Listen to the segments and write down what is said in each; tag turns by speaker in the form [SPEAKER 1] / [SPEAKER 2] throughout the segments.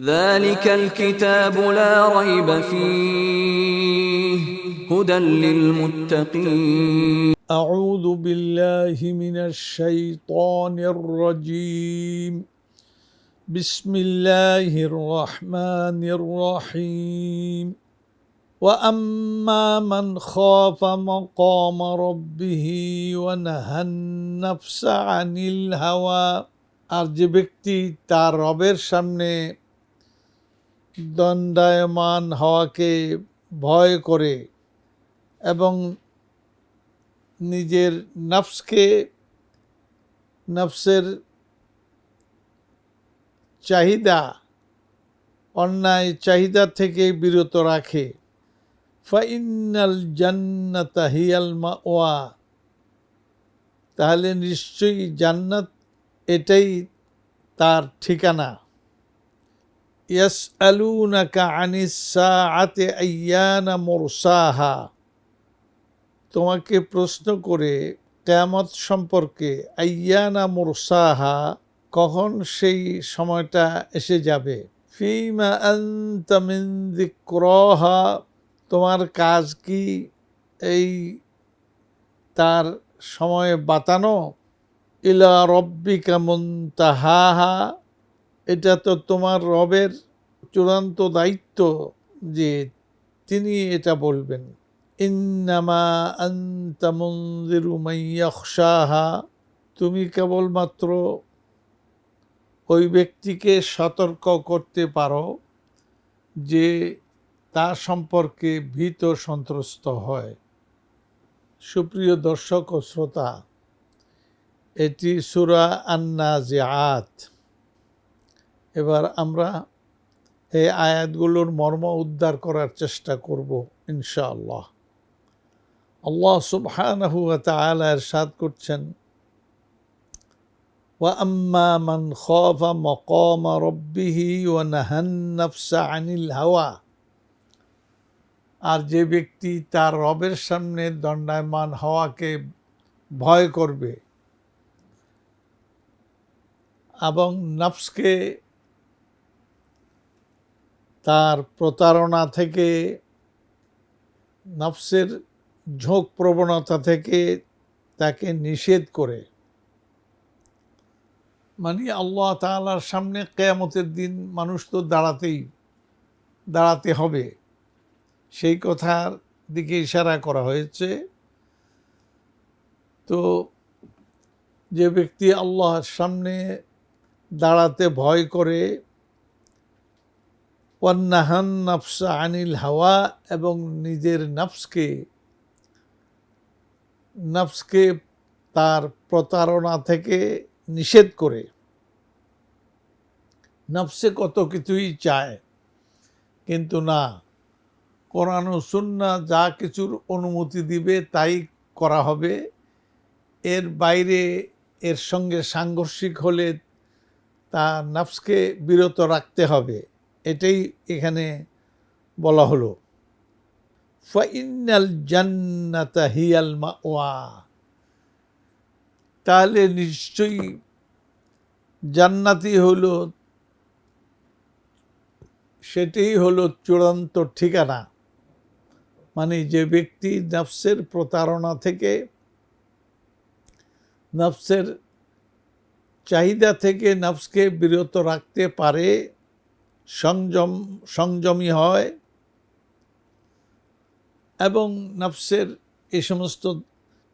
[SPEAKER 1] ذلك الكتاب لا ريب فيه هدى للمتقين
[SPEAKER 2] أعوذ بالله من الشيطان الرجيم بسم الله الرحمن الرحيم وأما من خاف مقام ربه ونهى النفس عن الهوى আর যে ব্যক্তি তার রবের সামনে দণ্ডায়মান হওয়াকে ভয় করে এবং নিজের নফসকে, নফসের চাহিদা, অন্যায় চাহিদা থেকে বিরত রাখে। ফাইনাল জান্নাত হিয়াল মাওয়া। তাহলে নিশ্চয়ই জান্নাত এটাই তার ঠিকানা। তোমাকে প্রশ্ন করে কেয়ামত সম্পর্কে আইয়ানা মুরসাহা, কখন সেই সময়টা এসে যাবে? ফিমা তোমার কাজ কি এই তার সময় বাতানো? ইলা রব্বিকা মুনতাহাহা। এটা তো তোমার রবের চূড়ান্ত দায়িত্ব যে তিনি এটা বলবেন। ইন্নামা আন্তা মুনজিরু মাইয়াখশাহা তুমি কেবলমাত্র ওই ব্যক্তিকে সতর্ক করতে পারো যে তা সম্পর্কে ভীত সন্ত্রস্ত হয়। সুপ্রিয় দর্শক ও শ্রোতা, এটি সুরা আন্না আত এবার আমরা এই আয়াতগুলোর মর্ম উদ্ধার করার চেষ্টা করব, ইনশাআল্লাহ। আল্লাহ সুবহানাহু ওয়া তাআলা ইরশাদ করছেন মান খাফা মাকামা নাফসা আনিল হাওয়া। আর যে ব্যক্তি তার রবের সামনে দণ্ডায়মান হওয়াকে ভয় করবে এবং নফসকে তার প্রতারণা থেকে, নফসের ঝোঁক প্রবণতা থেকে তাকে নিষেধ করে। মানে আল্লাহ তালার সামনে কেয়ামতের দিন মানুষ তো দাঁড়াতেই, দাঁড়াতে হবে। সেই কথার দিকে ইশারা করা হয়েছে। তো যে ব্যক্তি আল্লাহর সামনে দাঁড়াতে ভয় করে ওয়ান্নাহান নফসা আনিল হাওয়া এবং নিজের নফসকে নফসকে তার প্রতারণা থেকে নিষেধ করে। নফসে কত কিছুই চায়, কিন্তু না, কোরআন সুন্না যা কিছুর অনুমতি দিবে তাই করা হবে। এর বাইরে এর সঙ্গে সাংঘর্ষিক হলে তা নফসকে বিরত রাখতে হবে। এটাই এখানে বলা হলো। ফাইনাল জান্নাতা হিয়াল মাওয়া। তাহলে নিশ্চয়ই জান্নাতি হলো, সেটাই হলো চূড়ান্ত ঠিকানা। মানে যে ব্যক্তি নফসের প্রতারণা থেকে, নফসের চাহিদা থেকে নফসকে বিরত রাখতে পারে সংযম, সংযমী হয় এবং নফসের এই সমস্ত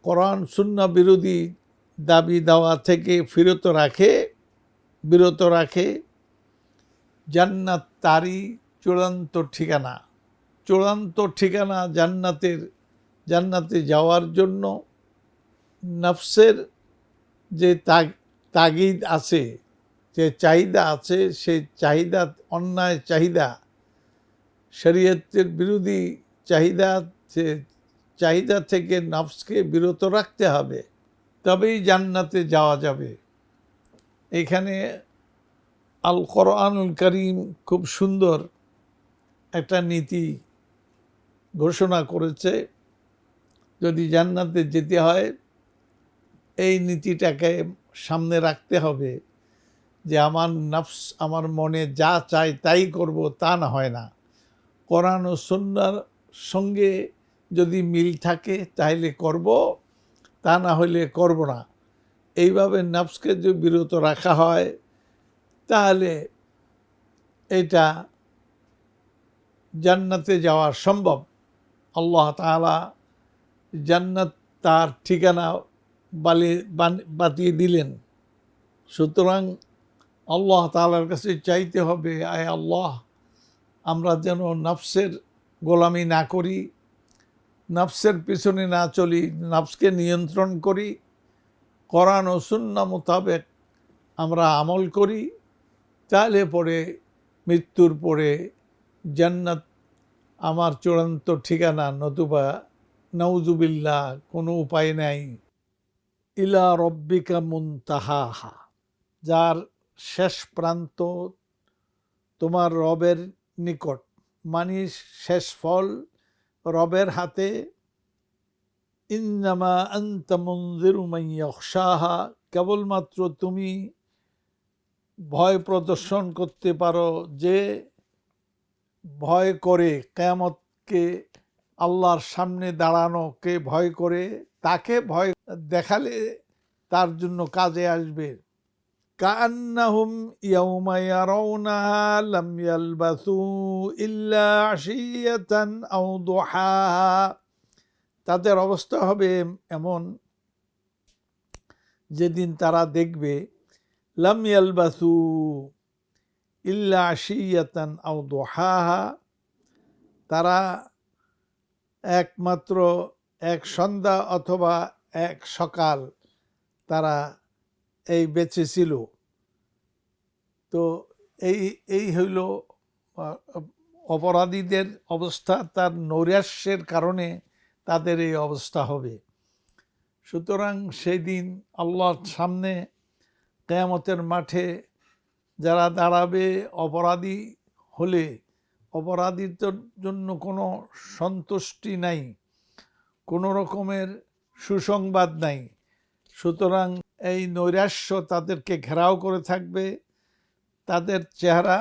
[SPEAKER 2] কোরআন শূন্য বিরোধী দাবি দেওয়া থেকে ফিরত রাখে, বিরত রাখে। জান্নাত তারই চূড়ান্ত ঠিকানা। চূড়ান্ত ঠিকানা জান্নাতের, জান্নাতে যাওয়ার জন্য নফসের যে তাগ, তাগিদ আছে যে চাহিদা আছে, সেই চাহিদা, অন্যায় চাহিদা, শরীয়তের বিরোধী চাহিদা চাহিদা থেকে নফসকে বিরত রাখতে হবে, তবেই জান্নাতে যাওয়া যাবে। এখানে আল কোরআনুল করিম খুব সুন্দর একটা নীতি ঘোষণা করেছে, যদি জান্নাতে যেতে হয়, এই নীতিটাকে সামনে রাখতে হবে। যে আমার নফস, আমার মনে যা চাই তাই করব, তা না হয় না। কোরআন ও সন্ন্যার সঙ্গে যদি মিল থাকে তাহলে করব, তা না হলে করব না। এইভাবে নফসকে যদি বিরত রাখা হয়, তাহলে এটা জান্নাতে যাওয়া সম্ভব। আল্লাহ তাআলা জান্নাত তার ঠিকানা বালি বাতিয়ে দিলেন। সুতরাং আল্লাহ তাআলার কাছে চাইতে হবে, আয় আল্লাহ, আমরা যেন নফসের গোলামি না করি, নফসের পিছনে না চলি, নফসকে নিয়ন্ত্রণ করি, কোরআন ও সুন্না মোতাবেক আমরা আমল করি, তাহলে পরে মৃত্যুর পরে জান্নাত আমার চূড়ান্ত ঠিকানা, নতুবা নৌজুবিল্লা কোনো উপায় নাই। ইলা রব্বিকা মুনতাহাহা, যার শেষ প্রান্ত তোমার রবের নিকট। মানি শেষ ফল রবের হাতে। ইন্নামা আন্তা মন্দিরু মাইয়াহা কেবলমাত্র তুমি ভয় প্রদর্শন করতে পারো যে ভয় করে কেয়ামতকে আল্লাহর সামনে দাঁড়ানোকে ভয় করে, তাকে ভয় দেখালে তার জন্য কাজে আসবে। কান্নাহুম ইয়াউমা ইয়ারাউনাহা লাম ইয়ালবাসু ইল্লা আশিয়াতান আও দুহাহা তাদের অবস্থা হবে এমন যেদিন তারা দেখবে, লাম ইয়ালবাসু ইল্লা আশিয়াতান আও দুহাহা। তারা একমাত্র এক সন্ধ্যা অথবা এক সকাল তারা এই বেঁচে ছিল। তো এই এই হইল অপরাধীদের অবস্থা, তার নৈরাশ্যের কারণে তাদের এই অবস্থা হবে। সুতরাং সেই দিন আল্লাহর সামনে কেয়ামতের মাঠে যারা দাঁড়াবে অপরাধী হলে অপরাধীদের জন্য কোনো সন্তুষ্টি নাই, কোনো রকমের সুসংবাদ নাই। সুতরাং এই নৈরাশ্য তাদেরকে ঘেরাও করে থাকবে। তাদের চেহারা,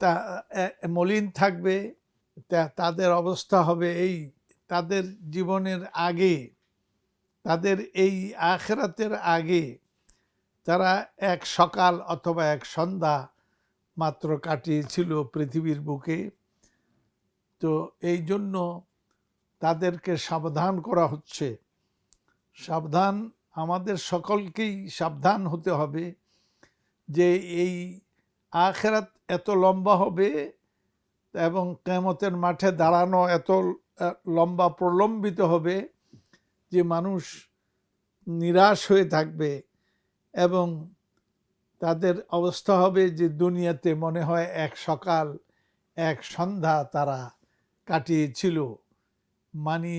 [SPEAKER 2] তা মলিন থাকবে তাদের অবস্থা হবে এই, তাদের জীবনের আগে, তাদের এই আখেরাতের আগে, তারা এক সকাল অথবা এক সন্ধ্যা মাত্র কাটিয়েছিল পৃথিবীর বুকে। তো এই জন্য তাদেরকে সাবধান করা হচ্ছে। সাবধান, আমাদের সকলকেই সাবধান হতে হবে। যে এই আখেরাত এত লম্বা হবে এবং কেমতের মাঠে দাঁড়ানো এত লম্বা প্রলম্বিত হবে যে মানুষ নিরাশ হয়ে থাকবে এবং তাদের অবস্থা হবে যে দুনিয়াতে মনে হয় এক সকাল, এক সন্ধ্যা তারা কাটিয়েছিল। মানি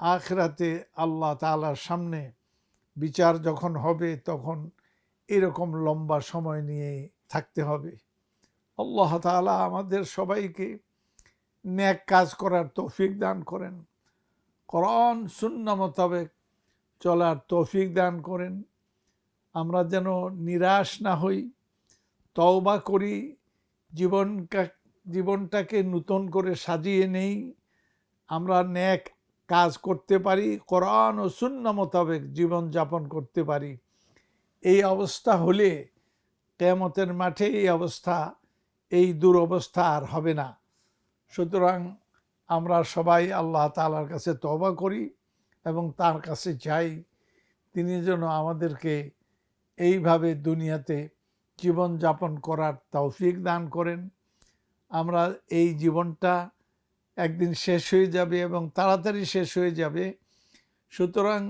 [SPEAKER 2] আখরাতে আল্লাহ তাআলার সামনে বিচার যখন হবে তখন এরকম লম্বা সময় নিয়ে থাকতে হবে। আল্লাহ তাআলা আমাদের সবাইকে ন্যাক কাজ করার তৌফিক দান করেন। কোরআন শূন্য মোতাবেক চলার তৌফিক দান করেন। আমরা যেন নিরাশ না হই, তওবা করি জীবন জীবনটাকে নূতন করে সাজিয়ে নেই। আমরা ন্যাক কাজ করতে পারি, কোরআন ও শূন্য মোতাবেক জীবন যাপন করতে পারি। এই অবস্থা হলে কেমতের মাঠে এই অবস্থা, এই দুরবস্থা আর হবে না। সুতরাং আমরা সবাই আল্লাহ তালার কাছে তওবা করি এবং তার কাছে যাই। তিনি যেন আমাদেরকে এইভাবে দুনিয়াতে জীবন যাপন করার তৌফিক দান করেন। আমরা এই জীবনটা একদিন শেষ হয়ে যাবে এবং তাড়াতাড়ি শেষ হয়ে যাবে। সুতরাং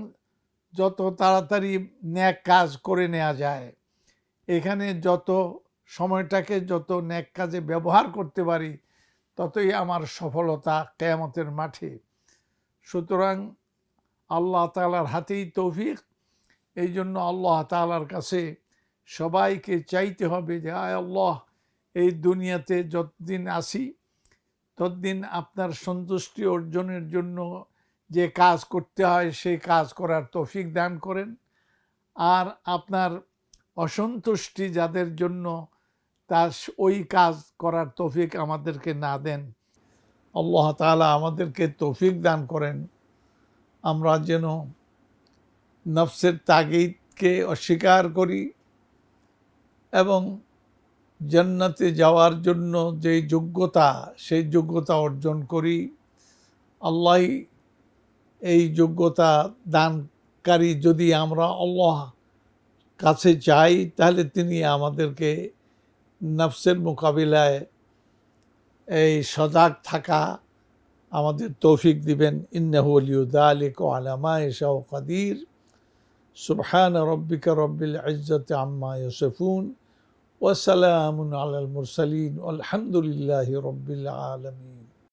[SPEAKER 2] যত তাড়াতাড়ি ন্যাক কাজ করে নেওয়া যায়, এখানে যত সময়টাকে যত ন্যাক কাজে ব্যবহার করতে পারি, ততই আমার সফলতা কেয়ামতের মাঠে। সুতরাং আল্লাহ তালার হাতেই তৌফিক। এই জন্য আল্লাহ তালার কাছে সবাইকে চাইতে হবে যে, আয় আল্লাহ, এই দুনিয়াতে যতদিন আসি, ততদিন আপনার সন্তুষ্টি অর্জনের জন্য যে কাজ করতে হয় সেই কাজ করার তৌফিক দান করেন। আর আপনার অসন্তুষ্টি যাদের জন্য তার ওই কাজ করার তৌফিক আমাদেরকে না দেন। আল্লাহ তাআলা আমাদেরকে তৌফিক দান করেন। আমরা যেন নফসের তাগিদকে অস্বীকার করি এবং জান্নাতে যাওয়ার জন্য যে যোগ্যতা, সেই যোগ্যতা অর্জন করি। আল্লাহ এই যোগ্যতা দানকারী যদি আমরা আল্লাহ কাছে চাই তাহলে তিনি আমাদেরকে নফসের মোকাবিলায় এই সজাগ থাকা আমাদের তৌফিক দিবেন। ইন্নাহু আলিউদ্দা আলিক আলামা এশাও কাদির। সুবহান রব্বিকা রব্বিল ইজ্জতি আম্মা ইউসিফুন ওয়াসালাম আলাল মুরসালিন। আলহামদুলিল্লাহ রব্বিল আলমিন।